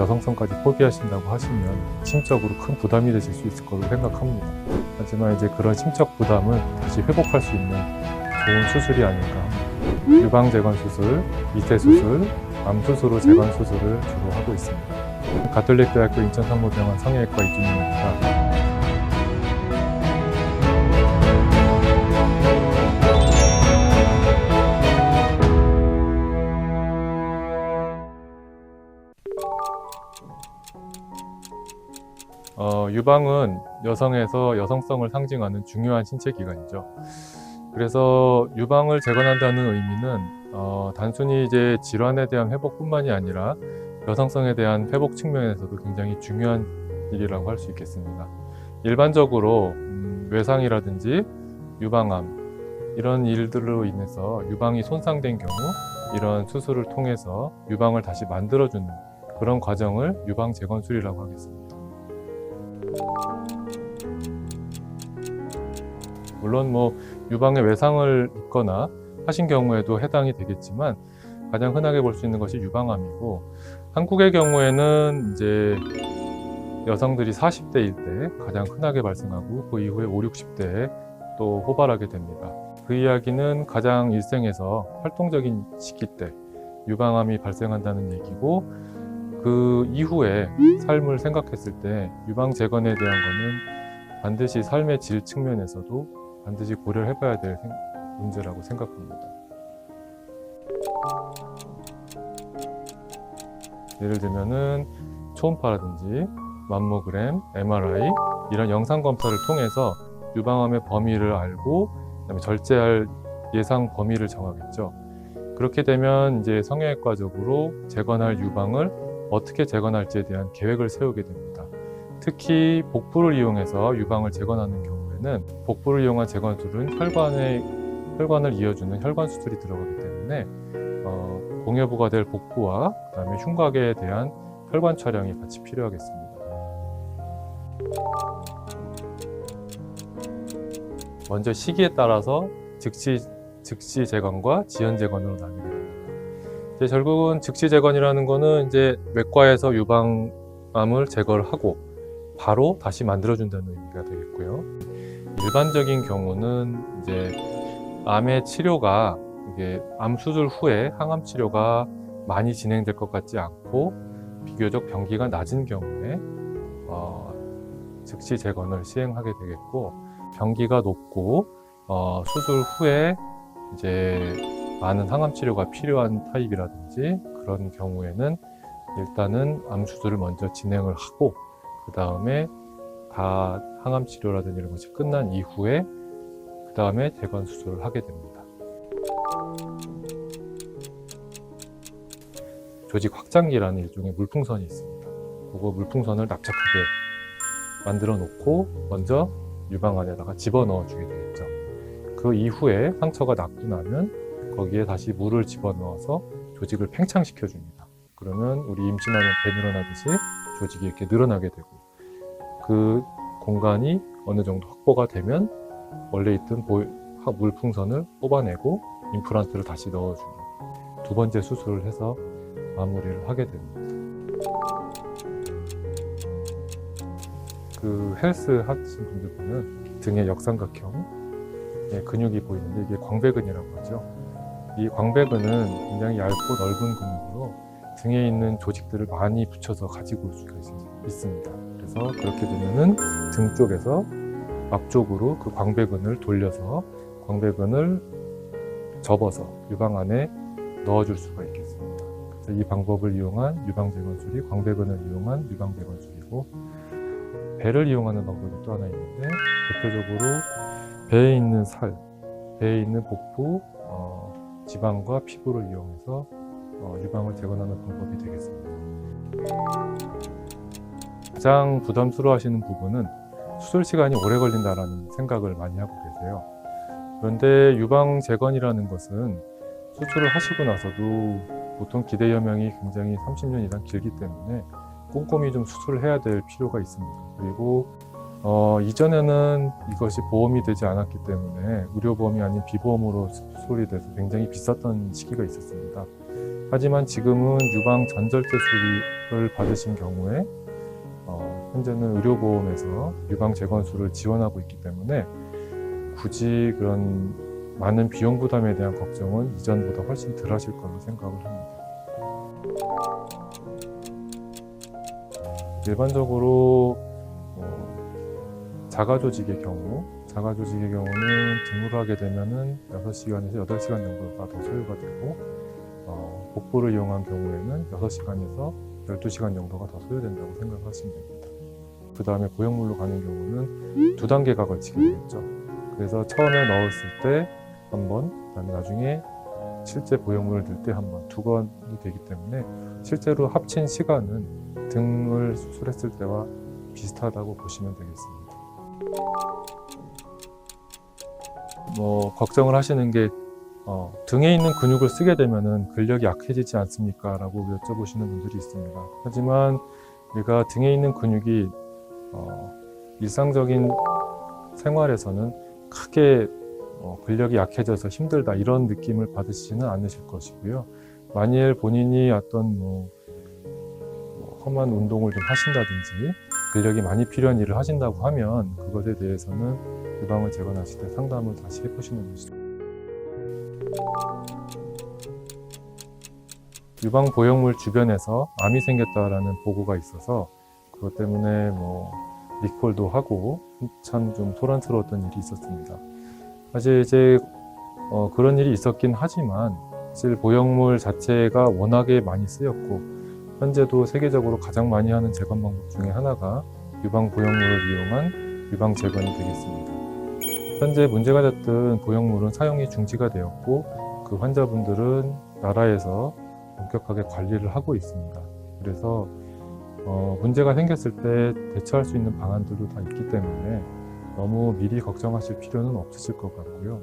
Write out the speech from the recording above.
여성성까지 포기하신다고 하시면 심적으로 큰 부담이 되실 수 있을 거로 생각합니다. 하지만 이제 그런 심적 부담은 다시 회복할 수 있는 좋은 수술이 아닐까. 유방 재건 수술, 미세 수술, 암 수술 후 재건 수술을 주로 하고 있습니다. 가톨릭대학교 인천상무병원 성형외과 이준입니다. 어, 유방은 여성에서 여성성을 상징하는 중요한 신체 기관이죠. 그래서 유방을 재건한다는 의미는 어, 단순히 이제 질환에 대한 회복뿐만이 아니라 여성성에 대한 회복 측면에서도 굉장히 중요한 일이라고 할 수 있겠습니다. 일반적으로 음, 외상이라든지 유방암 이런 일들로 인해서 유방이 손상된 경우 이런 수술을 통해서 유방을 다시 만들어주는 그런 과정을 유방 재건술이라고 하겠습니다. 물론 뭐 유방에 외상을 입거나 하신 경우에도 해당이 되겠지만 가장 흔하게 볼 수 있는 것이 유방암이고 한국의 경우에는 이제 여성들이 40대일 때 가장 흔하게 발생하고 그 이후에 5, 60대에 또 호발하게 됩니다. 그 이야기는 가장 일생에서 활동적인 시기 때 유방암이 발생한다는 얘기고 그 이후에 삶을 생각했을 때 유방 재건에 대한 거는 반드시 삶의 질 측면에서도 반드시 고려를 해봐야 될 생- 문제라고 생각합니다. 예를 들면은 초음파라든지 맘모그램, MRI 이런 영상 검사를 통해서 유방암의 범위를 알고 그다음에 절제할 예상 범위를 정하겠죠. 그렇게 되면 이제 성형외과적으로 재건할 유방을 어떻게 재건할지에 대한 계획을 세우게 됩니다. 특히 복부를 이용해서 유방을 재건하는 경우 에는 복부를 이용한 재건술은 혈관의 혈관을 이어주는 혈관 수술이 들어가기 때문에 어, 공여부가 될 복부와 그다음에 흉곽에 대한 혈관 촬영이 같이 필요하겠습니다. 먼저 시기에 따라서 즉시 즉시 재건과 지연 재건으로 나뉘게 됩니다. 이제 결국은 즉시 재건이라는 거는 이제 외과에서 유방암을 제거를 하고 바로 다시 만들어준다는 의미가 되겠고요. 일반적인 경우는 이제 암의 치료가 이게 암 수술 후에 항암 치료가 많이 진행될 것 같지 않고 비교적 병기가 낮은 경우에 어, 즉시 재건을 시행하게 되겠고 병기가 높고 어, 수술 후에 이제 많은 항암 치료가 필요한 타입이라든지 그런 경우에는 일단은 암 수술을 먼저 진행을 하고 그 다음에 다 항암 치료라든지 이런 것이 끝난 이후에 그 다음에 재건 수술을 하게 됩니다. 조직 확장기라는 일종의 물풍선이 있습니다. 그거 물풍선을 납작하게 만들어 놓고 먼저 유방 안에다가 집어 넣어 주게 되겠죠. 그 이후에 상처가 낫고 나면 거기에 다시 물을 집어 넣어서 조직을 팽창시켜 줍니다. 그러면 우리 임신하면 배 늘어나듯이 조직이 이렇게 늘어나게 되고 그 공간이 어느 정도 확보가 되면 원래 있던 물풍선을 뽑아내고 임플란트를 다시 넣어주는 두 번째 수술을 해서 마무리를 하게 됩니다. 그 헬스 하신 분들 보면 등에 역삼각형 의 근육이 보이는데 이게 광배근이라고 하죠. 이 광배근은 굉장히 얇고 넓은 근육으로 등에 있는 조직들을 많이 붙여서 가지고 올 수가 있- 있습니다. 그래서 그렇게 되면은 등 쪽에서 앞쪽으로 그 광배근을 돌려서 광배근을 접어서 유방 안에 넣어줄 수가 있겠습니다. 그래서 이 방법을 이용한 유방재건술이 광배근을 이용한 유방재건술이고 배를 이용하는 방법이 또 하나 있는데 대표적으로 배에 있는 살, 배에 있는 복부, 어, 지방과 피부를 이용해서 어, 유방을 재건하는 방법이 되겠습니다. 가장 부담스러워하시는 부분은 수술 시간이 오래 걸린다라는 생각을 많이 하고 계세요. 그런데 유방 재건이라는 것은 수술을 하시고 나서도 보통 기대 여명이 굉장히 30년 이상 길기 때문에 꼼꼼히 좀 수술을 해야 될 필요가 있습니다. 그리고 어, 이전에는 이것이 보험이 되지 않았기 때문에 의료보험이 아닌 비보험으로 수술이 돼서 굉장히 비쌌던 시기가 있었습니다. 하지만 지금은 유방 전절제 수리를 받으신 경우에 어, 현재는 의료보험에서 유방 재건수를 지원하고 있기 때문에 굳이 그런 많은 비용 부담에 대한 걱정은 이전보다 훨씬 덜 하실 거로 생각을 합니다. 일반적으로 어, 자가 조직의 경우, 자가 조직의 경우는 등록을 하게 되면은 6시간에서 8시간 정도가 더 소요가 되고 어, 복부를 이용한 경우에는 6시간에서 12시간 정도가 더 소요된다고 생각하시면 됩니다. 그 다음에 고형물로 가는 경우는 두 단계가 걸치게 되겠죠. 그래서 처음에 넣었을 때 한 번, 그다음에 나중에 실제 보형물을 넣을 때한 번, 두 번이 되기 때문에 실제로 합친 시간은 등을 수술했을 때와 비슷하다고 보시면 되겠습니다. 뭐 걱정을 하시는 게 어, 등에 있는 근육을 쓰게 되면은 근력이 약해지지 않습니까? 라고 여쭤보시는 분들이 있습니다. 하지만 우리가 등에 있는 근육이 어, 일상적인 생활에서는 크게 어, 근력이 약해져서 힘들다 이런 느낌을 받으시지는 않으실 것이고요. 만일 본인이 어떤 뭐, 뭐 험한 운동을 좀 하신다든지 근력이 많이 필요한 일을 하신다고 하면 그것에 대해서는 유방을 재건하실 때 상담을 다시 해보시는 것이 좋 유방 보형물 주변에서 암이 생겼다라는 보고가 있어서 그것 때문에 뭐 리콜도 하고 참 좀 소란스러웠던 일이 있었습니다. 사실 이제 어, 그런 일이 있었긴 하지만 사실 보형물 자체가 워낙에 많이 쓰였고 현재도 세계적으로 가장 많이 하는 재건 방법 중에 하나가 유방 보형물을 이용한 유방 재건이 되겠습니다. 현재 문제가 됐던 보형물은 사용이 중지가 되었고 그 환자분들은 나라에서 엄격하게 관리를 하고 있습니다. 그래서 어, 문제가 생겼을 때 대처할 수 있는 방안들도 다 있기 때문에 너무 미리 걱정하실 필요는 없으실 것 같고요.